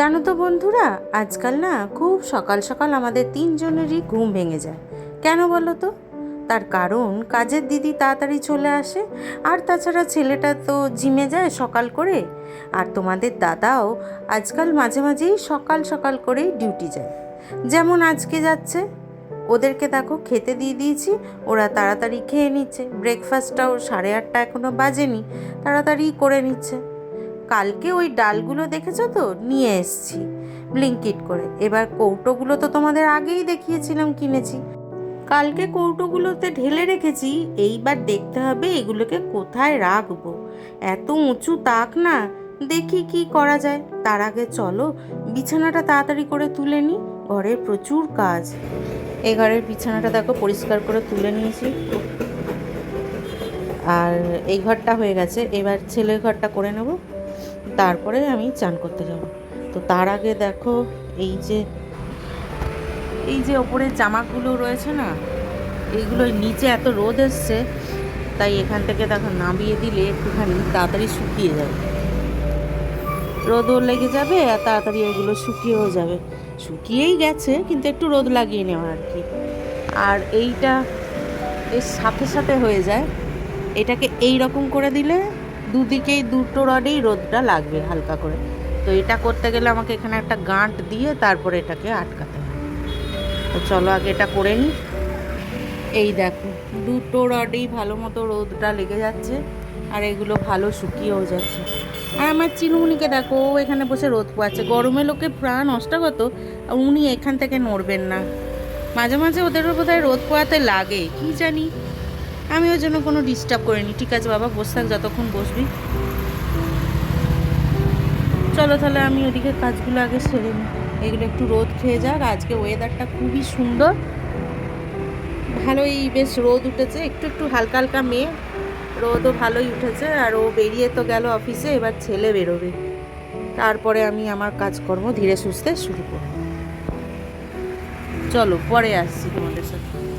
জানো তো বন্ধুরা, আজকাল না খুব সকাল সকাল আমাদের তিনজনেরই ঘুম ভেঙে যায়। কেন বলো তো? তার কারণ কাজের দিদি তাড়াতাড়ি চলে আসে, আর তাছাড়া ছেলেটা তো জিমে যায় সকাল করে, আর তোমাদের দাদাও আজকাল মাঝে মাঝেই সকাল সকাল করেই ডিউটি যায়। যেমন আজকে যাচ্ছে, ওদেরকে দেখো খেতে দিয়ে দিয়েছি, ওরা তাড়াতাড়ি খেয়ে নিচ্ছে। ব্রেকফাস্টটাও সাড়ে আটটা এখনও বাজেনি, তাড়াতাড়ি করে নিচ্ছে। কালকে ওই ডালগুলো দেখেছ তো? নিয়ে এসছি। ব্লিঙ্কিট করে। এবার কৌটোগুলো তো তোমাদের আগেই দেখিয়েছিলাম কিনেছি। কালকে কৌটোগুলোতে ঢেলে রেখেছি। এইবার দেখতে হবে এগুলোকে কোথায় রাখব। এত উঁচু তাক না, দেখি কি করা যায়। তার আগে চলো, বিছানাটা তাড়াতাড়ি করে তুলে নিই ঘরের প্রচুর কাজ। এ ঘরের বিছানাটা দেখো, পরিষ্কার করে তুলে নিয়েছি। আর এই ঘরটা হয়ে গেছে। এবার ছেলের ঘরটা করে নেব। তারপরে আমি চান করতে যাব। তো তার আগে দেখো এই যে এই যে ওপরে জামাগুলো রয়েছে না এইগুলো নিচে এত রোদ এসছে, তাই এখান থেকে দেখো নামিয়ে দিলে একটুখানি তাড়াতাড়ি শুকিয়ে যাবে। রোদও লেগে যাবে, আর তাড়াতাড়ি এগুলো শুকিয়েও যাবে। শুকিয়েই গেছে, কিন্তু একটু রোদ লাগিয়ে নেওয়া আর কি। আর এইটা এর সাথে সাথে হয়ে যায়, এটাকে এই রকম করে দিলে দুদিকেই দুটো রডেই রোদটা লাগবে হালকা করে। তো এটা করতে গেলে আমাকে এখানে একটা গাঁট দিয়ে তারপরে এটাকে আটকাতে হয় তো চলো আগে এটা করে নিই। এই দেখো, দুটো রডেই ভালো মতো রোদটা লেগে যাচ্ছে আর এগুলো ভালো শুকিয়েও যাচ্ছে। আর আমার চিনুমুনিকে দেখো, ও এখানে বসে রোদ পোয়াচ্ছে। গরমে লোকে প্রাণ অষ্টাগত উনি এখান থেকে নড়বেন না। মাঝে মাঝে ওদেরও বোধহয় রোদ পোয়াতে লাগে, কি জানি। আমি ওর জন্য কোনো ডিস্টার্ব করিনি। ঠিক আছে, বাবা, বস থাক, যতক্ষণ বসবি। চলো তাহলে আমি ওদিকে কাজগুলো আগে সেরে নিই। এগুলো একটু রোদ খেয়ে যাক। আজকে ওয়েদারটা খুবই সুন্দর। ভালোই, বেশ রোদ উঠেছে। একটু একটু হালকা হালকা মেয়ে রোদও ভালোই উঠেছে। আর ও বেরিয়ে তো গেল অফিসে এবার ছেলে বেরোবে। তারপরে আমি আমার কাজকর্ম ধীরে সুস্থে শুরু করব। চলো, পরে আসছি তোমাদের সাথে।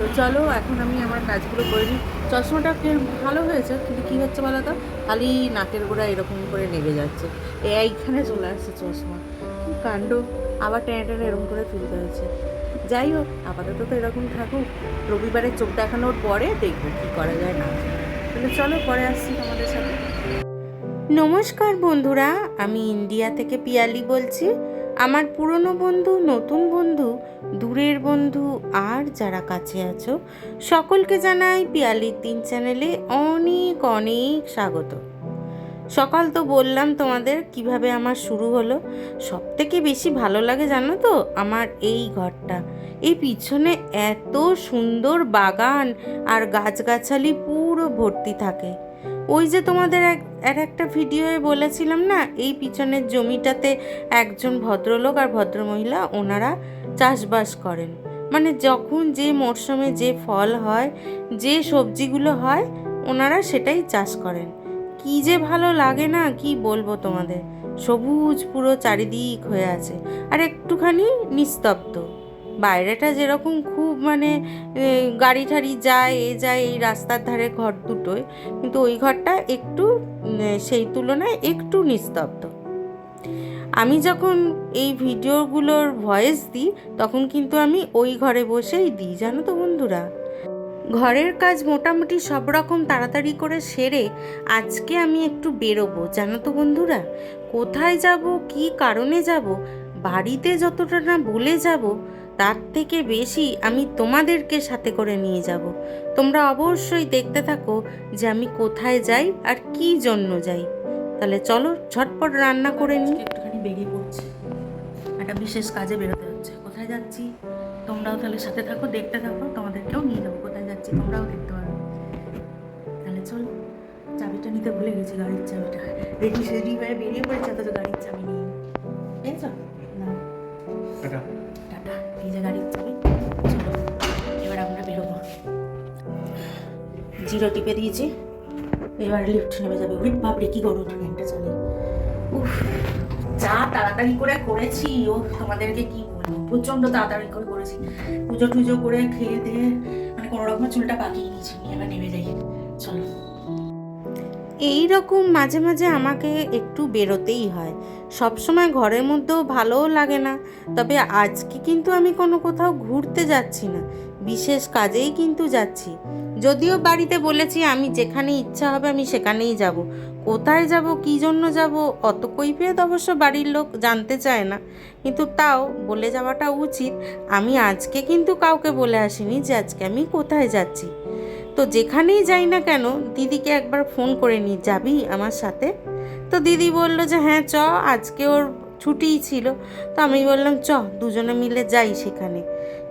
তো চলো, এখন আমি আমার কাজগুলো করে নিই। চশমাটা ভালো হয়েছে, কিন্তু কী হচ্ছে বলো তো? খালি নাকের গোড়া এরকম করে নেমে যাচ্ছে। এইখানে চলে আসছে চশমা। কাণ্ড? আবার টেনে টেনে এরকম করে তুলতে হয়েছে যাই হোক, আপাতত তো এরকম থাকুক। রবিবারে চোখ দেখানোর পরে, দেখব কী করা যায়, না তাহলে চলো, পরে আসছি তোমাদের সাথে। নমস্কার বন্ধুরা, আমি ইন্ডিয়া থেকে পিয়ালি বলছি। আমার পুরনো বন্ধু, নতুন বন্ধু, দূরের বন্ধু আর যারা কাছে আছো, সকলকে জানাই পিয়ালির তিন চ্যানেলে অনেক অনেক স্বাগত। সকাল তো বললাম তোমাদের কীভাবে আমার শুরু হলো। সব থেকে বেশি ভালো লাগে জানো তো, আমার এই ঘরটা। এই পিছনে এত সুন্দর বাগান আর গাছগাছালি পুরো ভর্তি থাকে। ওই যে তোমাদের এক আর একটা ভিডিওয়ে বলেছিলাম না, এই পিছনের জমিটাতে একজন ভদ্রলোক আর ভদ্রমহিলা ওনারা চাষবাস করেন। মানে যখন যে মরশুমে যে ফল হয়, যে সবজিগুলো হয়, ওনারা সেটাই চাষ করেন। কি যে ভালো লাগে না, কি বলব তোমাদের? সবুজ পুরো চারিদিক হয়ে আছে। আর একটুখানি নিস্তব্ধ। বাইরেটা যেরকম খুব মানে গাড়ি ঠাড়ি যায়, এ যায়, এই রাস্তার ধারে ঘর দুটোয় কিন্তু ওই ঘরটা একটু সেই তুলনায় একটু নিস্তব্ধ। আমি যখন এই ভিডিওগুলোর ভয়েস দিই, তখন কিন্তু আমি ওই ঘরে বসেই দিই, জানো তো বন্ধুরা? ঘরের কাজ মোটামুটি সব রকম তাড়াতাড়ি করে সেরে আজকে আমি একটু বেরোবো, জানো তো বন্ধুরা? কোথায় যাব, কি কারণে যাব বাড়িতে যতটা না বলে যাব, তার থেকে বেশি আমি তোমাদেরকে সাথে করে নিয়ে যাব। তোমরা অবশ্যই দেখতে থাকো যে আমি কোথায় যাই আর কি জন্য যাই। তাহলে চলো ঝটপট রান্না করে নিই। একটুখানি বেরিয়ে পড়ছি। একটা বিশেষ কাজে বেরোতে হচ্ছে। কোথায় যাচ্ছি? তোমরাও তাহলে সাথে থাকো, দেখতে থাকো। তোমাদেরকেও নিয়ে যাব। কোথায় যাচ্ছি? তোমরাও দেখতে পারো। তাহলে চলো, চাবিটা নিতে ভুলে গেছি, গাড়ির চাবিটা। রেডি সেডি হয়ে বেরিয়ে পড়েছে, অথচ গাড়ির চাবি নিয়ে জিরো টিপে দিয়েছি। এবার লিফট নেমে যাবে। উরি বাপরে, কি গরম ট্রেনটা চলে যা তাড়াতাড়ি করে করেছি, ও, তোমাদেরকে কি বলব? প্রচণ্ড তাড়াতাড়ি করে করেছি। পুজো টুজো করে খেয়ে দিয়ে মানে কোনো রকম চুলটা পাকিয়ে নিয়েছি এবার নেমে যাই। চলো। এই রকম মাঝে মাঝে আমাকে একটু বেরোতেই হয়। সবসময় ঘরের মধ্যেও ভালোও লাগে না। তবে আজকে কিন্তু আমি কোনো কোথাও ঘুরতে যাচ্ছি না। বিশেষ কাজেই কিন্তু যাচ্ছি। যদিও বাড়িতে বলেছি আমি যেখানে ইচ্ছা হবে আমি সেখানেই যাব। কোথায় যাব, কী জন্য যাব, অত কৈফিয়ত অবশ্য বাড়ির লোক জানতে চায় না। কিন্তু তাও বলে যাওয়াটা উচিত। আমি আজকে কিন্তু কাউকে বলে আসিনি যে আজকে আমি কোথায় যাচ্ছি। তো যেখানেই যাই না কেন, দিদিকে একবার ফোন করে নি, যাবি আমার সাথে? তো দিদি বলল যে হ্যাঁ চ, আজকে ওর ছুটিই ছিল। তো আমি বললাম, চ, দুজনে মিলে যাই সেখানে।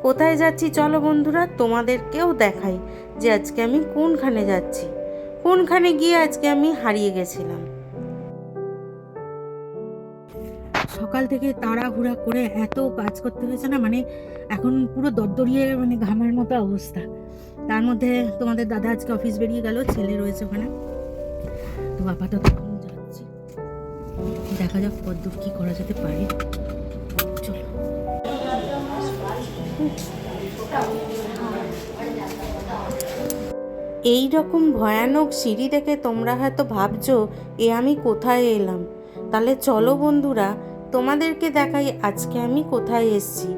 কোথায় যাচ্ছি চলো বন্ধুরা, তোমাদেরকেও দেখাই যে আজকে আমি কোনখানে যাচ্ছি। কোনখানে গিয়ে আজকে আমি হারিয়ে গেছিলাম? সকাল থেকে তাড়াহুড়া করে এত কাজ করতে হয়েছে না মানে এখন পুরো দরদরিয়ে মানে ঘামার মতো অবস্থা। তার মধ্যে তোমাদের দাদা আজকে অফিস বেরিয়ে গেল, ছেলে রয়েছে ওখানে। তো আপাতত দেখা যাক কতদূর কি করা যেতে পারে। চলো। এই রকম ভয়ানক সিঁড়ি দেখে তোমরা হয়তো ভাবছ, এ আমি কোথায় এলাম? তাহলে চলো বন্ধুরা, তোমাদেরকে দেখাই আজকে আমি কোথায় এসছি।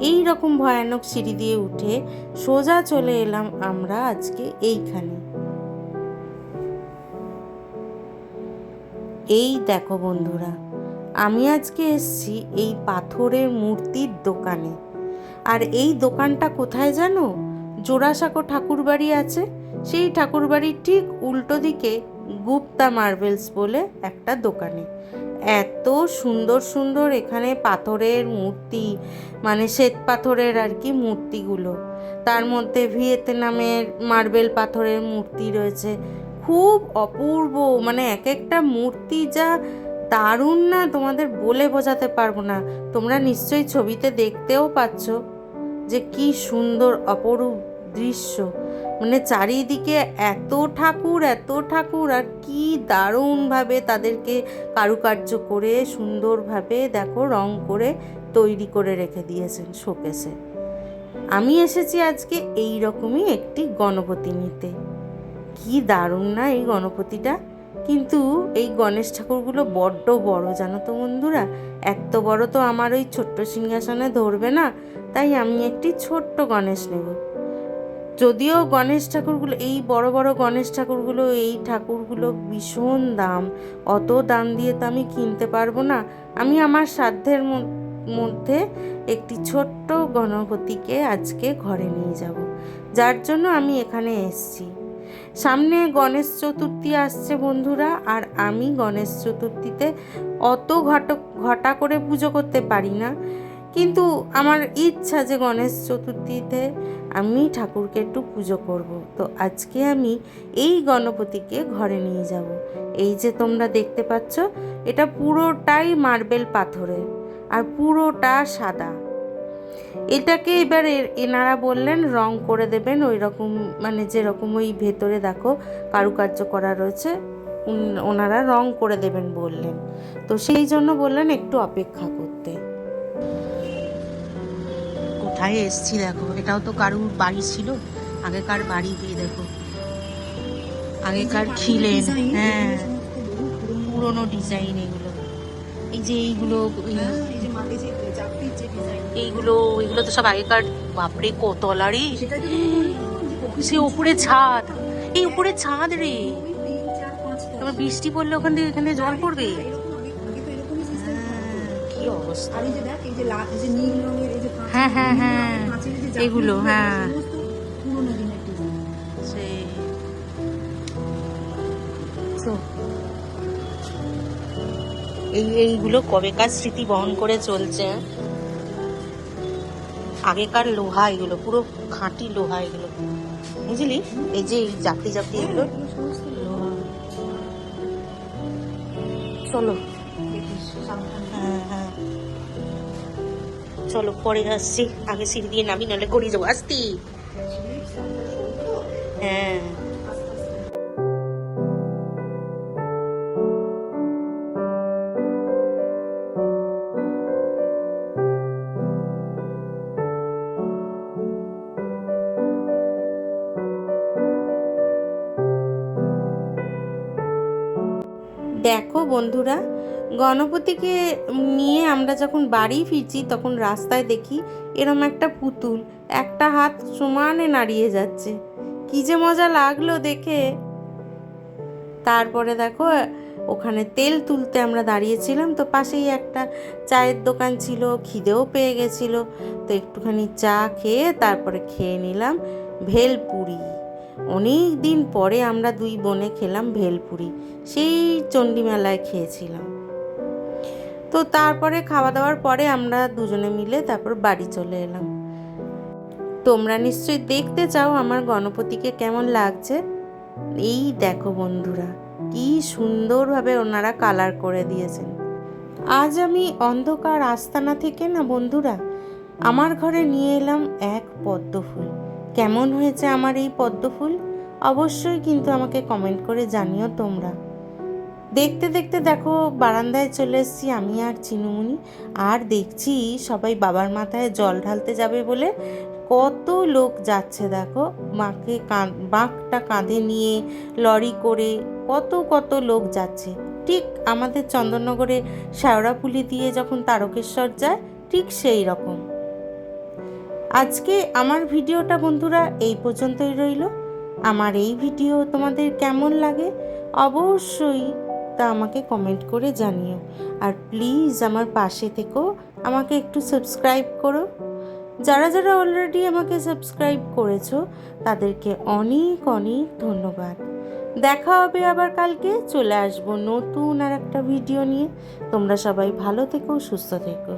এই রকম ভয়ানক সিঁড়ি দিয়ে উঠে সোজা চলে এলাম আমরা আজকে এইখানে। এই দেখো বন্ধুরা, আমি আজকে এসছি এই পাথরের মূর্তির দোকানে। আর এই দোকানটা কোথায় জানো? জোড়াসাঁকো ঠাকুরবাড়ি আছে, সেই ঠাকুরবাড়ির ঠিক উল্টো দিকে গুপ্তা মার্বেলস বলে একটা দোকানে। এত সুন্দর সুন্দর এখানে পাথরের মূর্তি মানে শ্বেত পাথরের আর কি মূর্তিগুলো। তার মধ্যে ভিয়েতনামের মার্বেল পাথরের মূর্তি রয়েছে খুব অপূর্ব। মানে এক একটা মূর্তি যা দারুণ না তোমাদের বলে বোঝাতে পারব না। তোমরা নিশ্চয়ই ছবিতে দেখতেও পাচ্ছ যে কি সুন্দর অপরূপ দৃশ্য। মানে চারিদিকে এত ঠাকুর এত ঠাকুর, আর কি দারুণভাবে তাদেরকে কারুকার্য করে, সুন্দরভাবে দেখো রং করে তৈরি করে রেখে দিয়েছেন শোকেসে। আমি এসেছি আজকে এই রকমই একটি গণপতি নিতে। কি দারুণ না এই গণপতিটা। কিন্তু এই গণেশ ঠাকুরগুলো বড্ড বড়, জানো তো বন্ধুরা? এত বড় তো আমার ওই ছোট্ট সিংহাসনে ধরবে না, তাই আমি একটি ছোট্ট গণেশ নেব। যদিও গণেশ ঠাকুরগুলো, এই বড় বড় গণেশ ঠাকুরগুলো, এই ঠাকুরগুলো ভীষণ দাম, অত দাম দিয়ে তো আমি কিনতে পারব না। আমি আমার সাধ্যের মধ্যে একটি ছোট্ট গণপতিকে আজকে ঘরে নিয়ে যাব। যার জন্য আমি এখানে এসছি। সামনে গণেশ চতুর্থী আসছে বন্ধুরা, আর আমি গণেশ চতুর্থীতে অত ঘট ঘটা করে পুজো করতে পারি না। কিন্তু আমার ইচ্ছা যে গণেশ চতুর্থীতে আমি ঠাকুরকে একটু পুজো করব। তো আজকে আমি এই গণপতিকে ঘরে নিয়ে যাব। এই যে তোমরা দেখতে পাচ্ছ, এটা পুরোটাই মার্বেল পাথরের, আর পুরোটা সাদা। এটাকে এবার এনারা বললেন রং করে দেবেন, ওই রকম মানে যেরকম ওই ভেতরে দেখো কারুকার্য করা রয়েছে ওনারা রং করে দেবেন বললেন। তো সেই জন্য বললেন একটু অপেক্ষা করতে। কোথায় এসছি দেখো? এটাও তো কারুর বাড়ি ছিল। আগেকার বাড়ি দিয়ে দেখো। আগেকার খিলেন হ্যাঁ পুরোনো ডিজাইন এগুলো। এই যে এইগুলো এই- এইগুলো এগুলো তো সব আগেকার বাপরে কতলারি সে উপরে ছাদ। এই উপরে ছাদ রে। এবার বৃষ্টি পড়লে ওখান থেকে এখানে জল পড়বে? হ্যাঁ, কি অবস্থা। হ্যাঁ, হ্যাঁ, হ্যাঁ। এগুলো, হ্যাঁ। এই এইগুলো কবেকার স্মৃতি বহন করে চলছে। আগেকার লোহা এগুলো, পুরো খাঁটি লোহা এগুলো। বুঝলি? এই যে এই জাপটি জাপটি এগুলো। চলো। হ্যাঁ হ্যাঁ। চলো, পরে আসছি। আগে সিঁড়ি দিয়ে নামি, নাহলে গড়িয়ে যাব। আসতি। হ্যাঁ। বন্ধুরা, গণপতিকে নিয়ে আমরা যখন বাড়ি ফিরছি, তখন রাস্তায় দেখি এরম একটা পুতুল, একটা হাত সমানে নাড়িয়ে যাচ্ছে। কি যে মজা লাগল দেখে। তারপরে দেখো, ওখানে তেল তুলতে আমরা দাঁড়িয়েছিলাম, তো পাশেই একটা চায়ের দোকান ছিল, খিদেও পেয়ে গেছিল। তো একটুখানি চা খেয়ে তারপরে খেয়ে নিলাম ভেলপুরি। অনেক দিন পরে আমরা দুই বোনে খেলাম ভেলপুরি, সেই চণ্ডীমেলায় খেয়েছিলাম। তো তারপরে খাওয়া দাওয়ার পরে আমরা দুজনে মিলে তারপর বাড়ি চলে এলাম। তোমরা নিশ্চয়ই দেখতে চাও আমার গণপতিকে কেমন লাগছে। এই দেখো বন্ধুরা, কি সুন্দরভাবে ওনারা কালার করে দিয়েছেন। আজ আমি অন্ধকার আস্তানা থেকে না বন্ধুরা, আমার ঘরে নিয়ে এলাম এক পদ্ম ফুল। কেমন হয়েছে আমার এই পদ্ম ফুল অবশ্যই কিন্তু আমাকে কমেন্ট করে জানিও তোমরা। দেখতে দেখতে দেখো, বারান্দায় চলে এসেছি আমি আর চিনুমুনি আর দেখছি সবাই বাবার মাথায় জল ঢালতে যাবে বলে কত লোক যাচ্ছে দেখো। মাকে বাঁকটা কাঁধে নিয়ে লরি করে কত কত লোক যাচ্ছে। ঠিক আমাদের চন্দননগরে শেওড়াপুলি দিয়ে যখন তারকেশ্বর যায়, ঠিক সেই রকম। আজকে আমার ভিডিওটা বন্ধুরা এই পর্যন্তই রইল। আমার এই ভিডিও তোমাদের কেমন লাগে অবশ্যই তা আমাকে কমেন্ট করে জানিও। আর প্লিজ আমার পাশে থেকেও আমাকে একটু সাবস্ক্রাইব করো। যারা যারা অলরেডি আমাকে সাবস্ক্রাইব করেছ, তাদেরকে অনেক অনেক ধন্যবাদ। দেখা হবে আবার কালকে, চলে আসব নতুন আর একটা ভিডিও নিয়ে। তোমরা সবাই ভালো থেকো, সুস্থ থেকো।